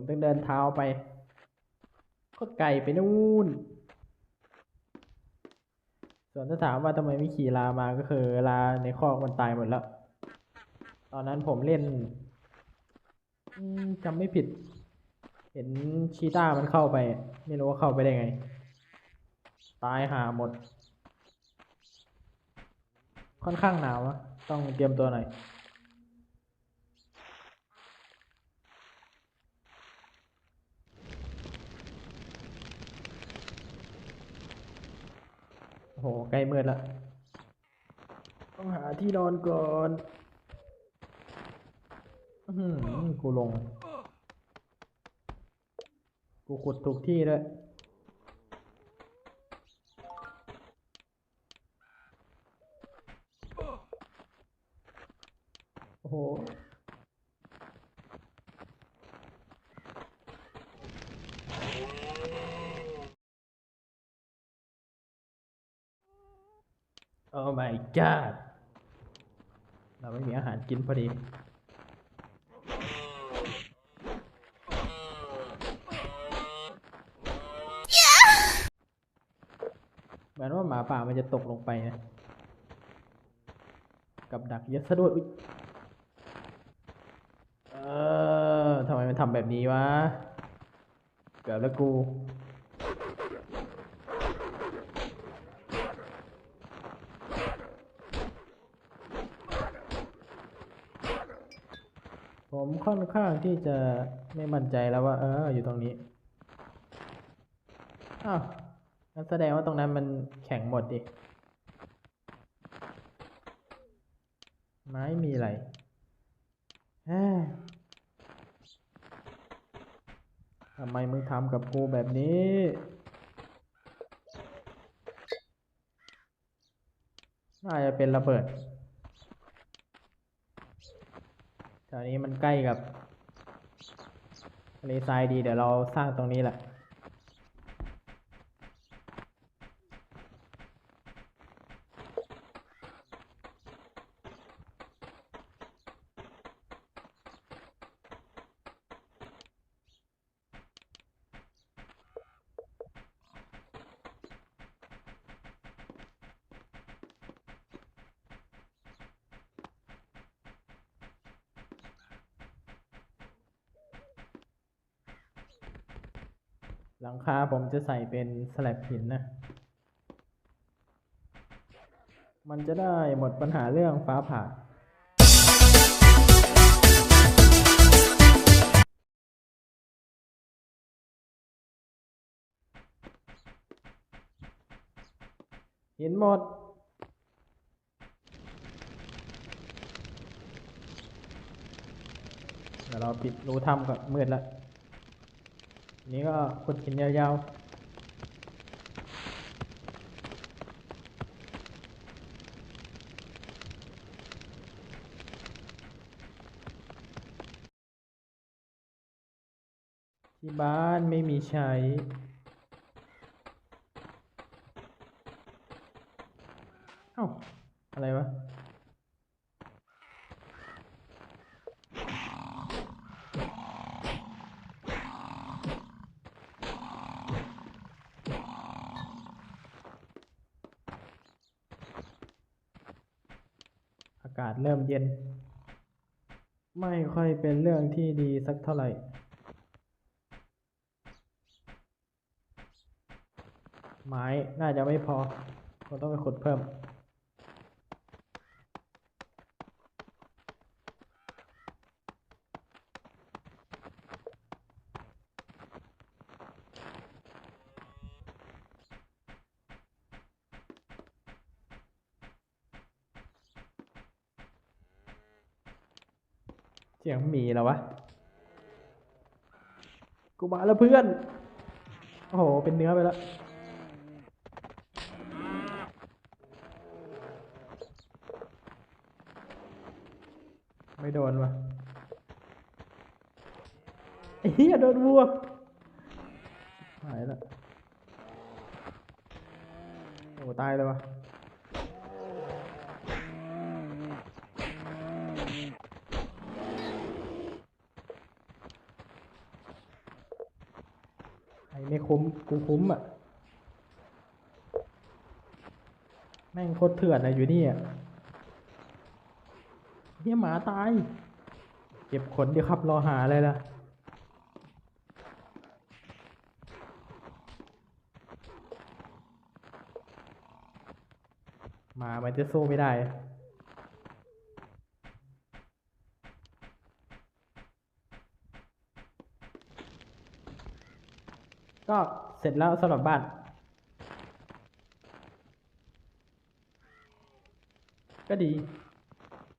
ผมต้องเดินเท้าไป ก็ไกลไปนู่น ส่วนถ้าถามว่าทำไมไม่ขี่ลามาก็คือลาในคอกมันตายหมดแล้ว ตอนนั้นผมเล่นจำไม่ผิด เห็นชีต้ามันเข้าไป ไม่รู้ว่าเข้าไปได้ไง ตายหาหมด ค่อนข้างหนาวอะต้องเตรียมตัวหน่อย โอ้โห ใกล้มืดล้วต้องหาที่นอนก่อนอื้อหือกูลง กูขุดถูกที่ด้วยโอ้โห โอ้ my god เราไม่มีอาหารกินพอดี เหมือนว่าหมาป่ามันจะตกลงไปนะ กับดักเยอะซะด้วยเออทำไมมันทำแบบนี้วะ เกือบแล้วกู ผมค่อนข้างที่จะไม่มั่นใจแล้วว่า เออ อยู่ตรงนี้ อ้าวงั้นแสดงว่าตรงนั้นมันแข็งหมดดิ ไม้มีอะไรทำไมมึงทำกับกูแบบนี้ น่าจะเป็นระเบิด แถวนี้มันใกล้กับทะเลทรายดีเดี๋ยวเราสร้างตรงนี้แหละ ห ลังคาผมจะใส่เป็นสแลบหินนะ มันจะได้หมดปัญหาเรื่องฟ้าผ่า หินหมดเดี๋ยวเราปิดรูถ้ำกับมืดแล้ว นี่ก็ขุดหินยาวๆ ที่บ้านไม่มีใช้เอ้าอะไรวะ อากาศเริ่มเย็น ไม่ค่อยเป็นเรื่องที่ดีสักเท่าไหร่ไม้น่าจะไม่พอเราต้องไปขุดเพิ่ม เสียงหมีแล้ววะ กูมาแล้วเพื่อน โอ้โห เป็นเนื้อไปแล้ว ไม่โดนวะอ้เหี้ยโดนวัว หายและโอ้ตายเลยวะ ไม่คุ้มกูคุ้มอะ แม่งโคตรเถื่อนอะอยู่นี่อะเฮียหมาตาย เก็บขนเดี๋ยวครับรอหาเลยล่ะหมามันจะสู้ไม่ได้ ก็เสร็จแล้วสำหรับบ้าน ก็ดี